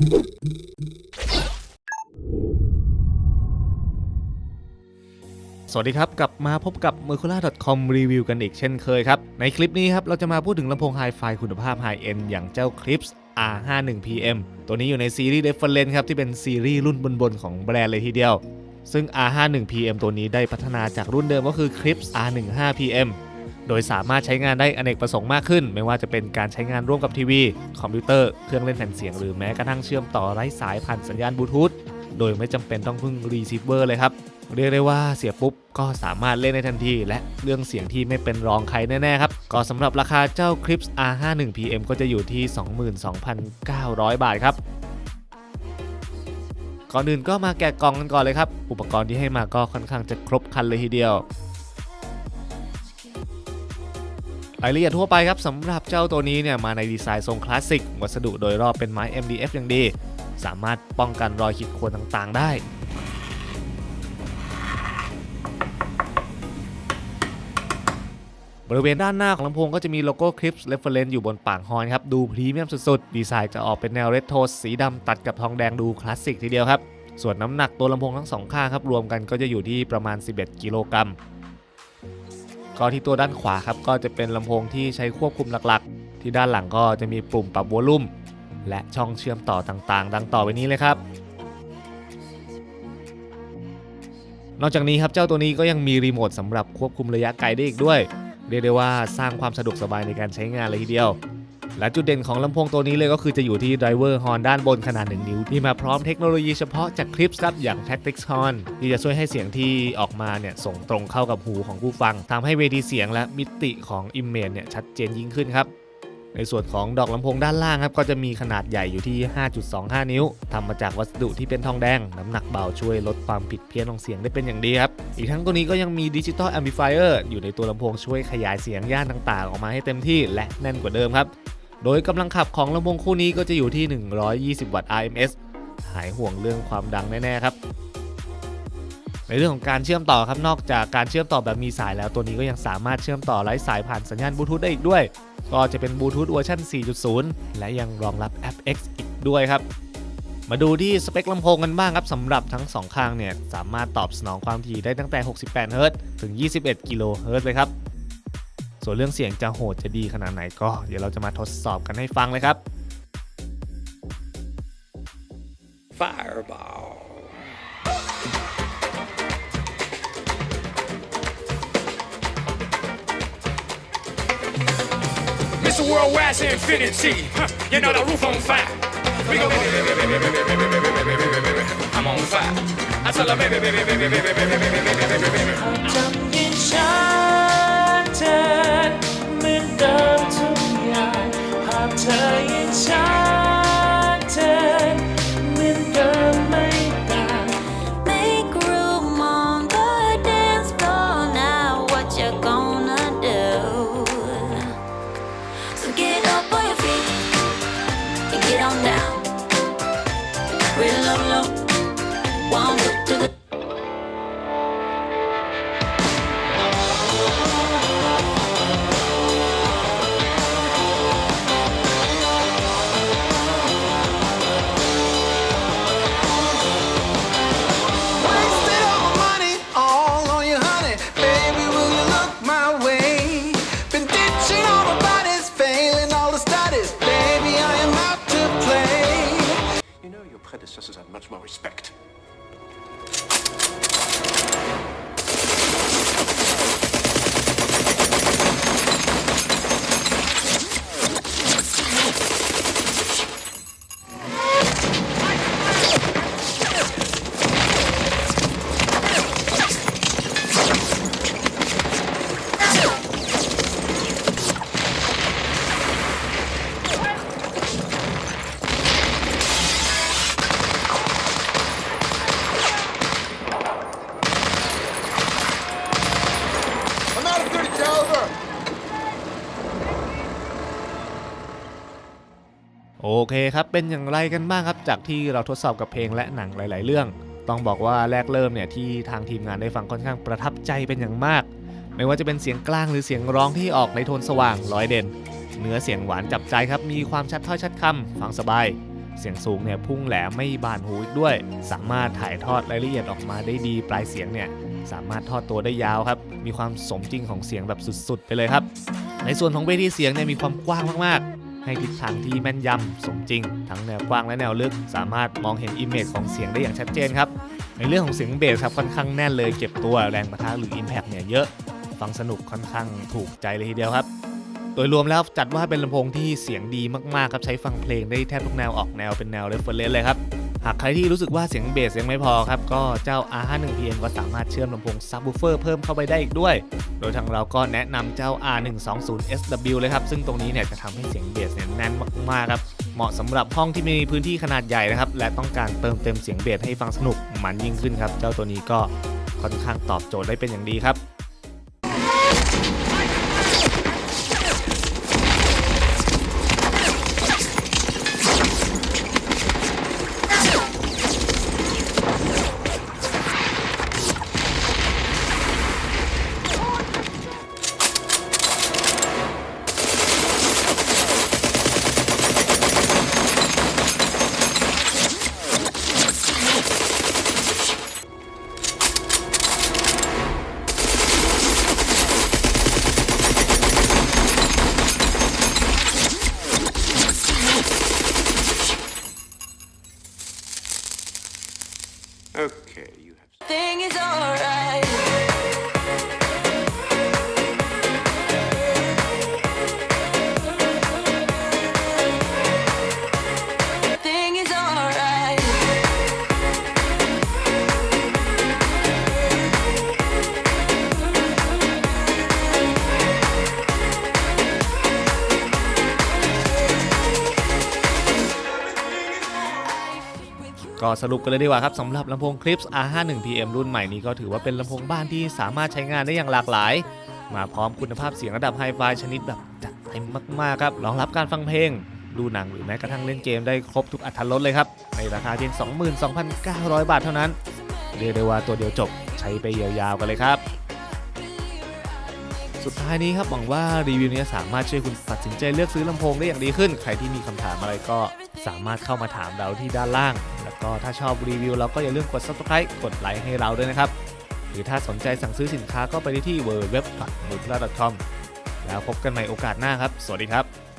สวัสดีครับ กลับมาพบกับ m e r c u l a c o m รีวิวกันอีกเช่นเคยครับ ในคลิปนี้ครับ เราจะมาพูดถึงลำโพงไฮไฟคุณภาพ High End อย่างเจ้า Clips R51PM ตัวนี้อยู่ในซีรีส์ Reference ครับ ที่เป็นซีรีส์รุ่นบนๆของแบรนด์เลยทีเดียว ซึ่ง R51PM ตัวนี้ได้พัฒนาจากรุ่นเดิมก็คือ Clips R15PM โดยสามารถใช้งานได้อเนกประสงค์มากขึ้น ไม่ว่าจะเป็นการใช้งานร่วมกับทีวี คอมพิวเตอร์ เครื่องเล่นแผ่นเสียง หรือแม้กระทั่งเชื่อมต่อไร้สายผ่านสัญญาณบลูทูธ โดยไม่จำเป็นต้องพึ่งรีเซิเวอร์เลยครับ เรียกได้ว่าเสียปุ๊บก็สามารถเล่นได้ทันที และเรื่องเสียงที่ไม่เป็นรองใครแน่ๆครับ ก็สำหรับราคาเจ้า Clips R51PM ก็จะอยู่ที่ 22,900 บาทครับก่อนอื่นก็มาแกะกล่องกันก่อนเลยครับ อุปกรณ์ที่ให้มาก็ค่อนข้างจะครบครันเลยทีเดียว รายละเอียดทั่วไปครับสำหรับเจ้าตัวนี้เนี่ยมาในดีไซน์ทรงคลาสสิก วัสดุโดยรอบเป็นไม้ MDF อย่างดี สามารถป้องกันรอยขีดข่วนต่างๆ ได้บริเวณด้านหน้าของลำโพงก็จะมีโลโก้ Clips Reference อยู่บนปากฮอร์นครับ ดูพรีเมียมสุดๆ ดีไซน์จะออกเป็นแนวเรดโทรสีดำตัดกับทองแดงดูคลาสสิกทีเดียวครับ ส่วนน้ำหนักตัวลำโพงทั้งสองข้างครับ รวมกันก็จะอยู่ที่ประมาณ 11 กิโลกรัม ก็ที่ตัวด้านขวาครับก็จะเป็นลำโพงที่ใช้ควบคุมหลักๆ ที่ด้านหลังก็จะมีปุ่มปรับวอลลุ่ม และช่องเชื่อมต่อต่างๆ ดังต่อไปนี้เลยครับ นอกจากนี้ครับเจ้าตัวนี้ก็ยังมีรีโมทสำหรับควบคุมระยะไกลได้อีกด้วย เรียกได้ว่าสร้างความสะดวกสบายในการใช้งานเลยทีเดียว และจุดเด่นของลำโพงตัวนี้เลยก็คือจะอยู่ที่ไดรเวอร์ฮอนด้านบนขนาด 1 นิ้ว ที่มาพร้อมเทคโนโลยีเฉพาะจากคลิปครับอย่าง Tactix Horn ที่จะช่วยให้เสียงที่ออกมาเนี่ยส่งตรงเข้ากับหูของผู้ฟังทำให้เวทีเสียงและมิติของ Image เนี่ยชัดเจนยิ่งขึ้นครับ ในส่วนของดอกลำโพงด้านล่างครับก็จะมีขนาดใหญ่อยู่ที่ 5.25 นิ้วทำมาจากวัสดุที่เป็นทองแดง น้ำหนักเบาช่วยลดความผิดเพี้ยนของเสียงได้เป็นอย่างดีครับ อีกทั้งตัวนี้ก็ยังมีดิจิตอลแอมพลิฟายเออร์อยู่ในตัวลำโพงช่วยขยายเสียงย่านต่างๆ ออกมาให้เต็มที่และแน่นกว่าเดิมครับ โดยกำลังขับของลำโพงคู่นี้ก็จะอยู่ที่ 120 วัตต์ RMS หายห่วงเรื่องความดังแน่ๆครับในเรื่องของการเชื่อมต่อครับนอกจากการเชื่อมต่อแบบมีสายแล้วตัวนี้ก็ยังสามารถเชื่อมต่อไร้สายผ่านสัญญาณบลูทูธได้อีกด้วย ก็จะเป็นบลูทูธเวอร์ชัน4.0 และยังรองรับแอป X อีกด้วยครับ มาดูที่สเปคลำโพงกันบ้างครับสำหรับทั้ง 2 ข้างเนี่ย สามารถตอบสนองความถี่ได้ตั้งแต่ 68 เฮิรตซ์ถึง 21 กิโลเฮิรตซ์เลยครับ ส่วนเรื่องเสียงจะโหดจะดีขนาดไหนก็ เดี๋ยวเราจะมาทดสอบกันให้ฟังเลยครับ Mr. Worldwide to infinity. You know the roof on fire. We go baby, baby, baby, baby, baby, baby, baby, baby, baby, baby. I'm on fire. I tell her baby, baby, baby, baby, baby, baby, baby, baby, baby, baby. เคครับ เป็นอย่างไรกันบ้างครับ จากที่เราทดสอบกับเพลงและหนังหลาย ๆ เรื่อง ต้องบอกว่าแรกเริ่มเนี่ยที่ทางทีมงานได้ฟังค่อนข้างประทับใจเป็นอย่างมาก ไม่ว่าจะเป็นเสียงกลางหรือเสียงร้องที่ออกในโทนสว่างร้อยเด่น เนื้อเสียงหวานจับใจครับ มีความชัดถ้อยชัดคำฟังสบาย เสียงสูงเนี่ยพุ่งแหลมไม่บานหูอีกด้วย สามารถถ่ายทอดรายละเอียดออกมาได้ดี ปลายเสียงเนี่ยสามารถทอดตัวได้ยาวครับ มีความสมจริงของเสียงแบบสุด ๆ ไปเลยครับ ในส่วนของเวทีเสียงเนี่ยมีความกว้างมากๆ ให้ทิศทางที่แม่นยำสมจริง ทั้งแนวกว้างและแนวลึก สามารถมองเห็นอิมเมจของเสียงได้อย่างชัดเจนครับ ในเรื่องของเสียงเบสครับค่อนข้างแน่นเลยเก็บตัวแรงประทะหรืออิมแพคเนี่ยเยอะ ฟังสนุกค่อนข้างถูกใจเลยทีเดียวครับ โดยรวมแล้วจัดว่าเป็นลำโพงที่เสียงดีมากๆครับใช้ฟังเพลงได้แทบทุกแนวออกแนวเป็นแนวเรฟเฟอร์เรนซ์เลยครับ หากใครที่รู้สึกว่าเสียงเบสยังไม่พอครับ ก็เจ้า R51PM ก็สามารถเชื่อมลำโพงซับ w ูเฟอร์เพิ่มเข้าไปได้อีกด้วย โดยทางเราก็แนะนำเจ้า R120SW เลยครับ ซึ่งตรงนี้เนี่ยจะทำให้เสียงเบสเนี่ยแน่นมากๆครับเหมาะสำหรับห้องที่มีพื้นที่ขนาดใหญ่นะครับ และต้องการเติมเต็มเสียงเบสให้ฟังสนุกมันยิ่งขึ้นครับ เจ้าตัวนี้ก็ค่อนข้างตอบโจทย์ได้เป็นอย่างดีครับ Okay, you have. Thing is alright. ก็สรุปกันเลยดีกว่าครับสำหรับลำโพงคลิป R51PM รุ่นใหม่นี้ก็ถือว่าเป็นลำโพงบ้านที่สามารถใช้งานได้อย่างหลากหลาย มาพร้อมคุณภาพเสียงระดับไฮไฟชนิดแบบจัดเต็มมากๆครับรองรับการฟังเพลง ดูหนังหรือแม้กระทั่งเล่นเกมได้ครบทุกอัตรถรสเลยครับ ในราคาเพียง 22,900 บาทเท่านั้น เรียกได้ว่าตัวเดียวจบใช้ไปยาวๆกันเลยครับ สุดท้ายนี้ครับหวังว่ารีวิวนี้สามารถช่วยคุณตัดสินใจเลือกซื้อลำโพงได้อย่างดีขึ้น ใครที่มีคำถามอะไรก็สามารถเข้ามาถามเราที่ด้านล่าง ก็ถ้าชอบรีวิวเราก็อย่าลืมกด subscribe กดไลค์ให้เราด้วยนะครับ หรือถ้าสนใจสั่งซื้อสินค้าก็ไปได้ที่ www.multipla.com แล้วพบกันใหม่โอกาสหน้าครับ สวัสดีครับ